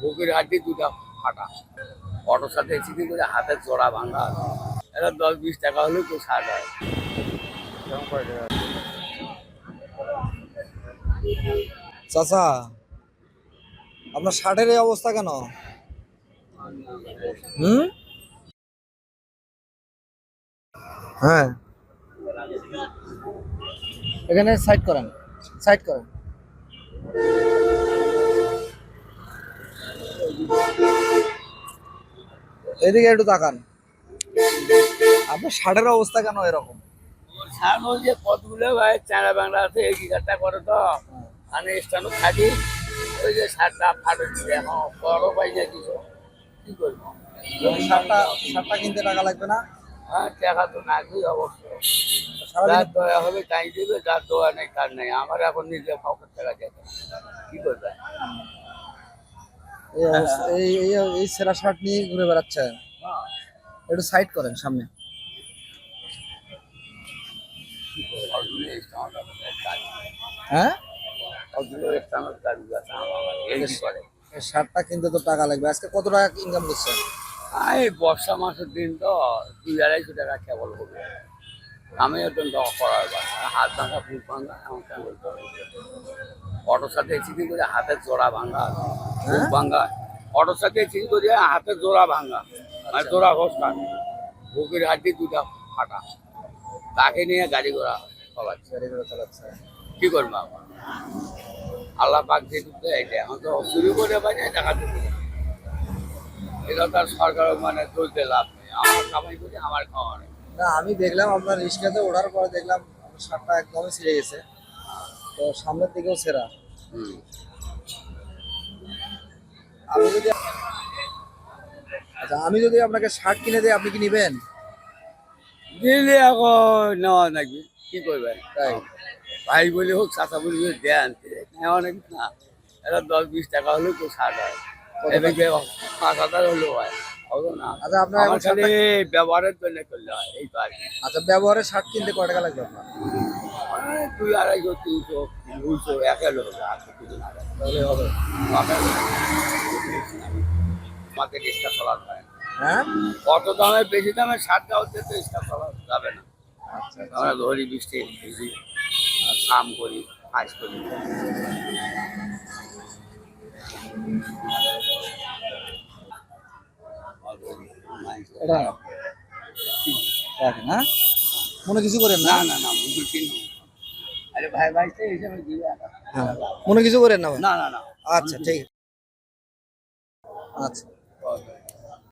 বুকের হাড্ডি দুটা ফাটা। অটোর সাথে এসিডি করে হাতের জোড়া ভাঙা। এটা দশ বিশ টাকা হলেও তো ছাড় হয় চাচা আপনার শার্টের এই অবস্থা কেন? হুম? হ্যাঁ। এখানে সাইড করেন সাইড করেন। এদিকে একটু তাকান। আপনার শার্টের অবস্থা কেন এরকম? যে কতগুলো ভাই বাংলা আছে এগ্রিকালটা করে তো। আমি থাকি ওই যে সারটা ফাটো দিবে এখন বড় পাই না কিছু। কি করব? কিনতে টাকা লাগবে না? হ্যাঁ টাকা তো নাকি অবশ্য সারাদিন যার দয়া হবে তাই দেবে যার দোয়া নেই তার নেই। আমার এখন নিজে পকেট টাকা যেতে কি করবে? এই সেরা শার্ট নিয়ে ঘুরে বেড়াচ্ছে। একটু সাইড করেন সামনে। হ্যাঁ? শার্টটা কিনতে তো টাকা লাগবে। আজকে কত টাকা ইনকাম করছেন এই বর্ষা মাসের দিন তো দুই আড়াইশো টাকা কেবল হবে। আমি দশ করার হাত ভাঙা ফুট ভাঙা এমন কেবল অটোর সাথে করে হাতের জোড়া ভাঙা। ফুট ভাঙা অটোর সাথে এসিডি করে হাতের জোড়া ভাঙা আর জোড়া ঘোষণা বুকের হাড্ডি দুটা ফাটা। তাকে নিয়ে গাড়ি ঘোড়া চালাচ্ছে। গাড়ি ঘোড়া চালাচ্ছে। কি করব আল্লাহ পাক যেটুকু এইটা এখন তো শুরু করে পাই না টাকা দিতে এটা তার সরকার মানে চলতে লাভ নেই। আমার কামাই করি আমার খাওয়া নেই না আমি দেখলাম আপনার রিক্সাতে ওঠার পরে দেখলাম শার্টটা একদমই ছিঁড়ে গেছে। তো সামনের দিকেও সেরা আচ্ছা আমি যদি আপনাকে শার্ট কিনে দেয় আপনি কি নেবেন? দিলে এখন নেওয়া নাকি? কি করবে তাই। ভাই বলে হোক চাচা বলে হোক দেয় আনতে নেওয়া নাকি? না। এটা দশ বিশ টাকা হলেও তো ছাড় হয় এদিকে পাঁচ হাজার হলেও হয়। আচ্ছা আপনার আমার এখন খালি ব্যবহারের জন্য করলে হয় এই তো আর আচ্ছা ব্যবহারের শার্ট কিনতে কয় টাকা লাগবে আপনার দুই আড়াইশো তিনশো দুইশো এক হবে। আমাকে রিক্সা চলার হয় হ্যাঁ? কত দামে বেশি দামে সার দেওয়া হচ্ছে তো রিক্সা চলা যাবে না। আচ্ছা আমরা ধরি বৃষ্টি ভিজি আর কাম করি কাজ করি। এটা রাখেন হ্যাঁ? মনে কিছু করেন না? না না আরে ভাই ভাই তো হিসাবে দিবে হ্যাঁ। মনে কিছু করেন না? না না না। আচ্ছা ঠিক। আছে। আচ্ছা।